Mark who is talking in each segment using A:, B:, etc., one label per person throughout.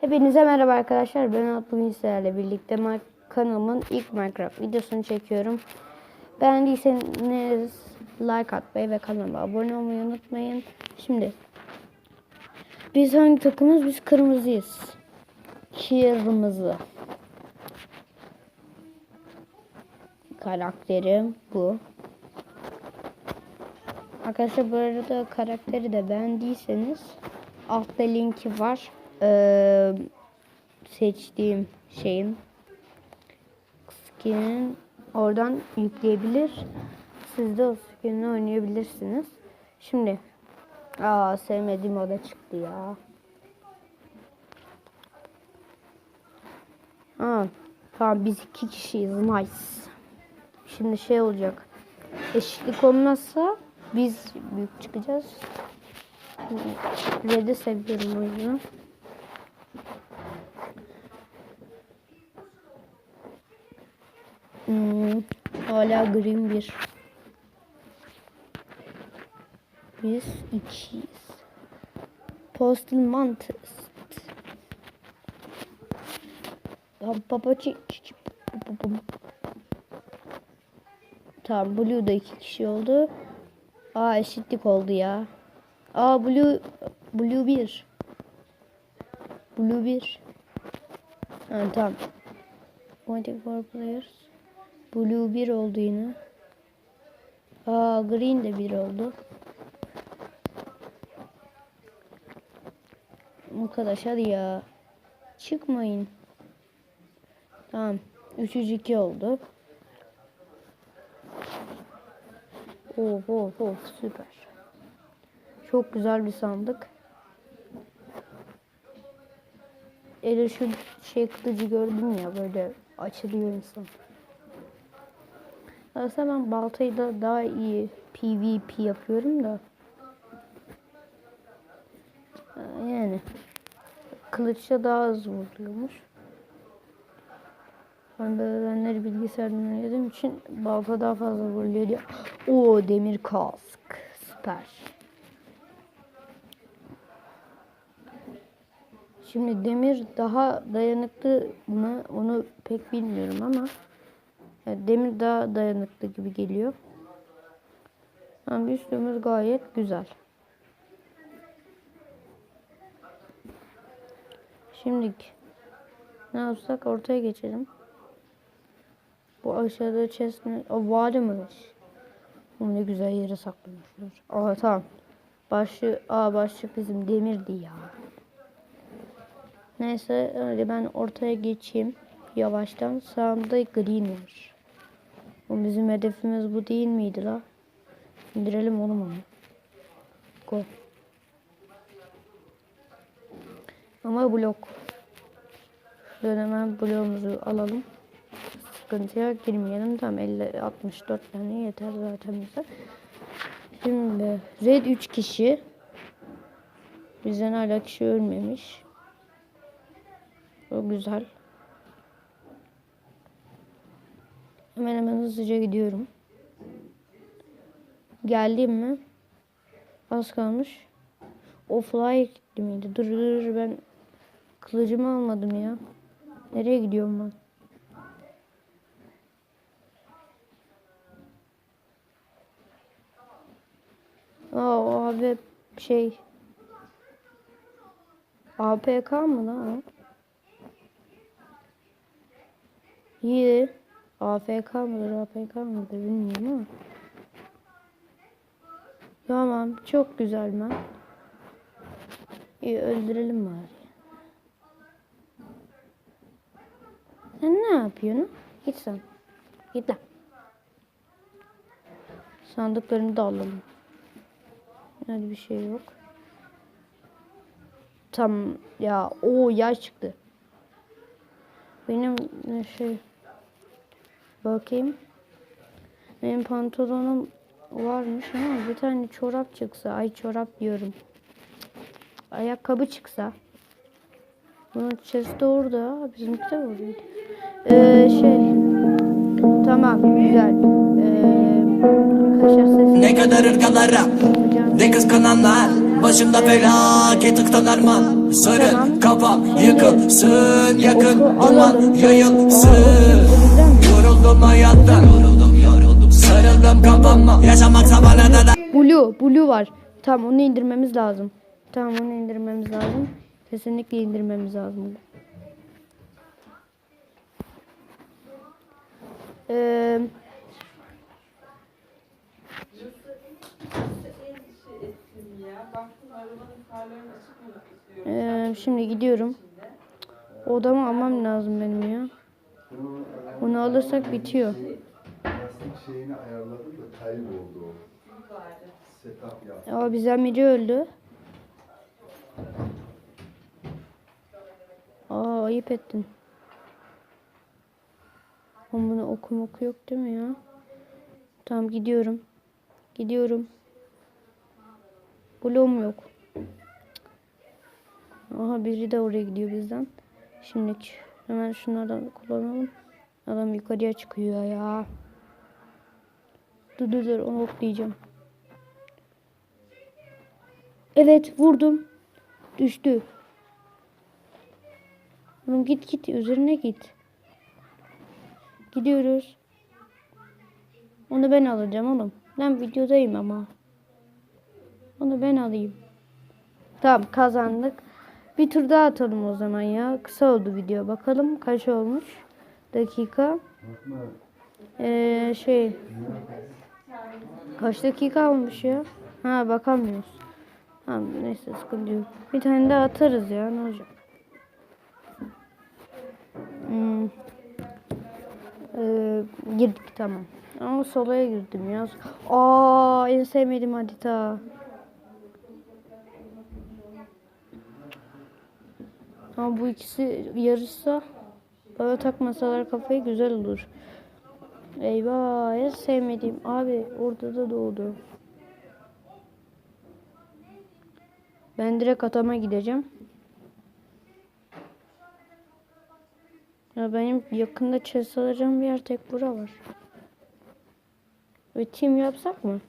A: Hepinize merhaba arkadaşlar. Ben Alp bugün sizlerle birlikte kanalımın ilk Minecraft videosunu çekiyorum. Beğendiyseniz like atmayı ve kanalıma abone olmayı unutmayın. Şimdi biz hangi takımız? Biz kırmızıyız. Kırmızı. Karakterim bu. Arkadaşlar bu arada karakteri de beğendiyseniz altta linki var. Ee, seçtiğim şeyin skinin oradan yükleyebilir. Siz de o skinini oynayabilirsiniz. Şimdi aa sevmediğim oda çıktı ya. Ha, tamam biz iki kişiyiz. Nice. Şimdi şey olacak. Eşitlik olmazsa biz büyük çıkacağız. Red'i seviyorum o yüzden. Hmm, hala green bir. Biz ikiyiz. Postal Mantis. Tamam Blue da iki kişi oldu. Aa eşitlik oldu ya. Aa Blue Blue 1. Blue 1. Ha tamam. 24 players. Blue 1 oldu yine. Aa Green de 1 oldu. Arkadaş hadi ya. Çıkmayın. Tamam. 302 oldu. Of of of süper. Çok güzel bir sandık. Ele şu şey kılıcı gördüm ya böyle açılıyor insan. Aslında ben baltayla daha iyi PvP yapıyorum da. Yani kılıçla daha az vuruyormuş. Ben böyleleri bilgisayardan oynadığım için balta daha fazla vuruyor diye. Oo demir kask. Süper. Şimdi demir daha dayanıklı mı onu pek bilmiyorum ama yani demir daha dayanıklı gibi geliyor. Ama üstümüz gayet güzel. Şimdi ne yapsak ortaya geçelim. Bu aşağıda chest mi? O varmış. O ne güzel yere saklamışlar. Aa tamam. Başı, aa başlık bizim demirdi ya. Neyse hadi ben ortaya geçeyim. Yavaştan sağımda green var. O bizim hedefimiz bu değil miydi la? İndirelim oğlum onu. Go. Ama blok. Şuradan hemen bloğumuzu alalım. Sıkıntıya girmeyelim. Tam 50 64 tane yeter zaten bize. Şimdi red 3 kişi. Bizden hala kişi ölmemiş. O güzel. Hemen hemen hızlıca gidiyorum. Geldim mi? Az kalmış. O fly gitti miydi? Dur dur dur ben kılıcımı almadım ya. Nereye gidiyorum ben? Aa o abi şey APK mı lan o? İyi. AFK mıdır, APK mıdır bilmiyorum ama. Tamam, çok güzel ben. İyi öldürelim bari. Sen ne yapıyorsun? Git sen. Git lan. Sandıklarını da alalım. Hadi bir şey yok. Tam ya o yaş çıktı. Benim e, şey bakayım. Benim pantolonum varmış ama bir tane çorap çıksa. Ay çorap diyorum. Ayakkabı çıksa. Bunun chest'i orada. Bizimki de oradaydı. Ee, şey. Tamam güzel. Ee,
B: Ne kadar
A: yapacağım.
B: Ne kıskananlar Başımda felaket ıktan arman sarıl
A: Tamam.
B: kafam yıkılsın yakın
A: alalım.
B: yayılsın Yoruldum hayattan Yoruldum yoruldum sarıldım kafama Yaşamaksa bana da
A: Blue, Blue var. Tamam onu indirmemiz lazım. Tamam onu indirmemiz lazım. Kesinlikle indirmemiz lazım. Ee, Ee, şimdi gidiyorum. Odamı almam lazım benim ya. Onu alırsak bitiyor.
C: Lastik şeyini ayarladım da kayboldu o. Setup yaptım.
A: Bizden biri öldü. Aa ayıp ettin. Ama bunu okum oku yok değil mi ya? Tamam gidiyorum. Gidiyorum. Bloğum yok. Aha biri de oraya gidiyor bizden. Şimdi hemen şunlardan kullanalım. Adam yukarıya çıkıyor ya. Dur dur dur onu oklayacağım. Evet vurdum. Düştü. Oğlum git git üzerine git. Gidiyoruz. Onu ben alacağım oğlum. Ben videodayım ama. Onu ben alayım. Tamam kazandık. Bir tur daha atalım o zaman ya. Kısa oldu video. Bakalım kaç olmuş. Dakika. Ee, şey. Kaç dakika olmuş ya? Ha bakamıyoruz. Ha, neyse sıkıntı yok. Bir tane daha atarız ya ne olacak? Hmm. Ee, girdik tamam. Ama solaya girdim ya. Aa en sevmediğim harita. Ama bu ikisi yarışsa bana takmasalar kafayı güzel olur. Eyvah en sevmediğim abi orada da doğdu. Ben direkt atama gideceğim. Ya benim yakında chest alacağım bir yer tek bura var. Ve team yapsak mı?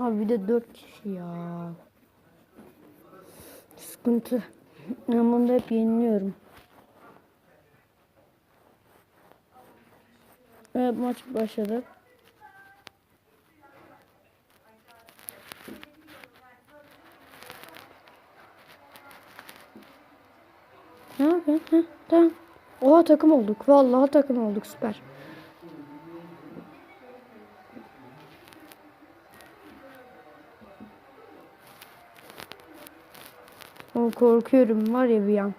A: Abi bir de dört kişi ya. Sıkıntı. Ben bunda hep yeniliyorum. Evet maç başladı. Ne yapıyorsun? Tamam. Oha takım olduk. Vallahi takım olduk. Süper. O korkuyorum var ya bir an.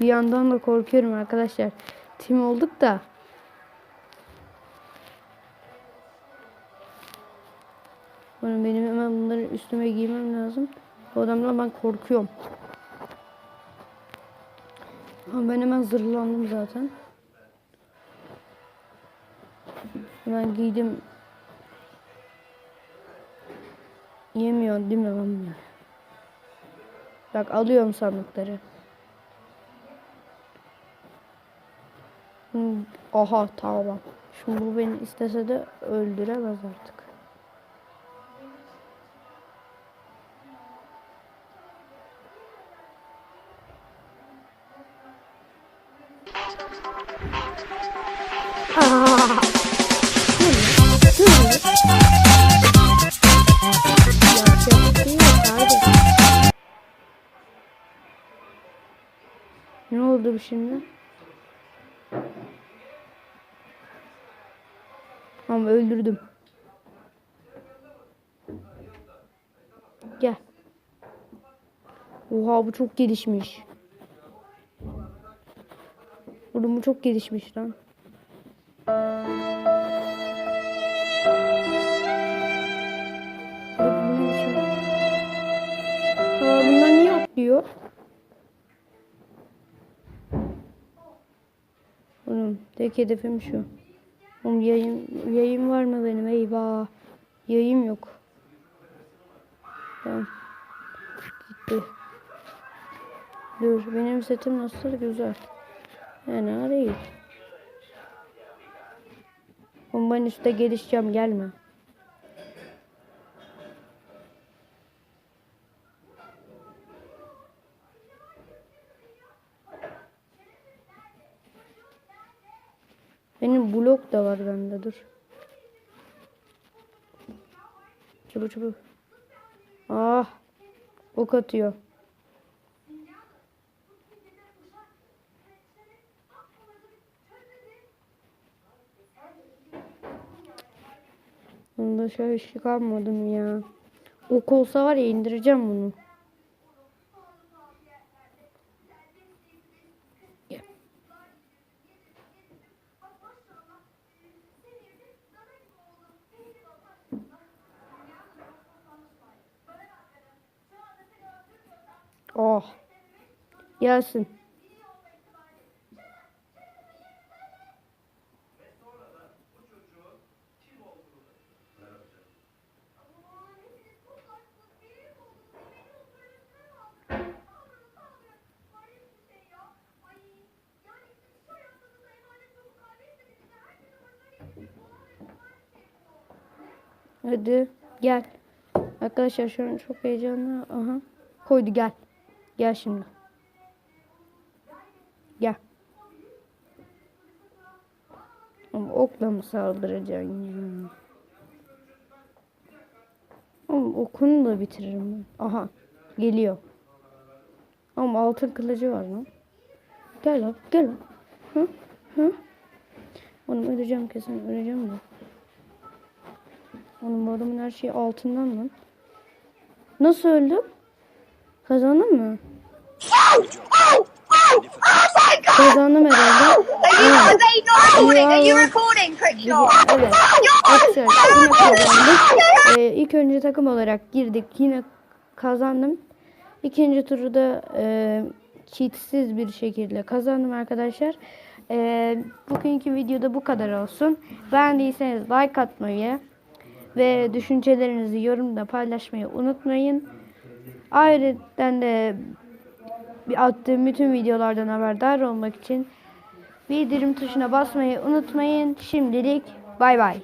A: Bir yandan da korkuyorum arkadaşlar. Tim olduk da. Benim, benim hemen bunları üstüme giymem lazım. Bu adamdan ben korkuyorum. Ama ben hemen zırhlandım zaten. Hemen giydim. Yemiyor değil mi? Bak alıyorum sandıkları. Aha tamam. Şimdi bu beni istese de öldüremez artık. Ne oldu şimdi? Ama öldürdüm. Gel. Oha bu çok gelişmiş. Oğlum bu çok gelişmiş lan. Tek hedefim şu. Oğlum yayın, yayın var mı benim? Eyvah. Yayım yok. Tamam. Gitti. Dur benim setim nasıl güzel. Yani değil. Ben üstte gelişeceğim gelme. Benim blok da var bende dur. Çabuk çabuk. Ah. Ok atıyor. Bunda şöyle şey kalmadı mı ya? Ok olsa var ya indireceğim bunu. Oh. Gelsin. Hadi gel. Arkadaşlar şu an çok heyecanlı. Aha. Koydu gel. Gel şimdi. Gel. Ama okla mı saldıracaksın ya? Oğlum okunu da bitiririm ben. Aha. Geliyor. Ama altın kılıcı var lan. Gel lan. Gel lan. Hı? Hı? Oğlum öleceğim kesin. Öleceğim de. Oğlum bu adamın her şeyi altından lan. Nasıl öldüm? Kazandın mı? Kazandım herhalde.
D: Cricket?
A: Evet. Arkadaşlar yine kazandık. Ee, ilk önce takım olarak girdik. Yine kazandım. İkinci turu da e, cheatsiz bir şekilde kazandım arkadaşlar. E, bugünkü videoda bu kadar olsun. Beğendiyseniz like atmayı ve düşüncelerinizi yorumda paylaşmayı unutmayın. Ayrıca de attığım bütün videolardan haberdar olmak için bildirim tuşuna basmayı unutmayın. Şimdilik bay bay.